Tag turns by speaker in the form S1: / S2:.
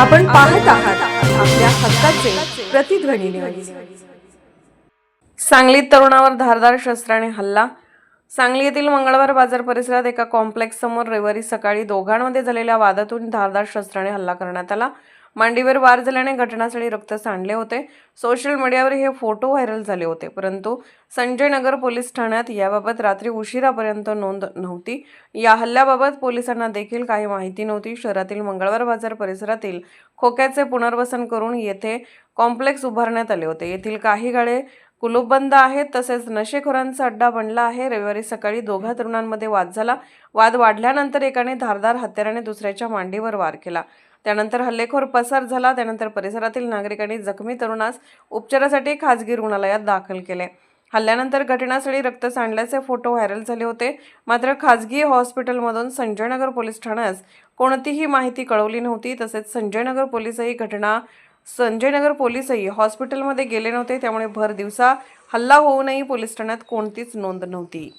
S1: आपण पाहत आहात आपल्या हक्काचे प्रतिध्वनी न्यूज.
S2: सांगलीत तरुणावर धारदार शस्त्राने हल्ला सांगली येथील मंगळवार बाजार परिसरात एका कॉम्प्लेक्स समोर रविवारी सकाळी दोघांमध्ये झालेल्या वादातून धारदार शस्त्राने हल्ला करण्यात आला. मांडीवर वार झाल्याने घटनास्थळी रक्त सांडले होते. सोशल मीडियावर हे फोटो व्हायरल झाले होते. परंतु संजय नगर पोलीस ठाण्यात याबाबत रात्री उशिरापर्यंत नोंद नव्हती. या हल्ल्याबाबत पोलिसांना देखील काही माहिती नव्हती. शहरातील मंगळवार बाजार परिसरातील खोक्याचे पुनर्वसन करून येथे कॉम्प्लेक्स उभारण्यात आले होते. येथील काही गाळे कुलूपबंद आहेत तसेच नशेखोरांचा अड्डा बनला आहे. रविवारी सकाळी दोघा तरुणांमध्ये वाद झाला. वाद वाढल्यानंतर एकाने धारदार हत्याराने दुसऱ्याच्या मांडीवर वार केला. त्यानंतर हल्लेखोर पसार झाला. त्यानंतर परिसरातील नागरिकांनी जखमी तरुणास उपचारासाठी खाजगी रुग्णालयात दाखल केले. हल्ल्यानंतर घटनास्थळी रक्त सांडल्याचे फोटो व्हायरल झाले होते. मात्र खाजगी हॉस्पिटलमधून संजयनगर पोलीस ठाण्यास कोणतीही माहिती कळवली नव्हती. तसेच संजयनगर पोलीसही घटना संजयनगर पोलीसही हॉस्पिटलमध्ये गेले नव्हते त्यामुळे भर दिवसा हल्ला होऊनही पोलीस ठाण्यात कोणतीच नोंद नव्हती.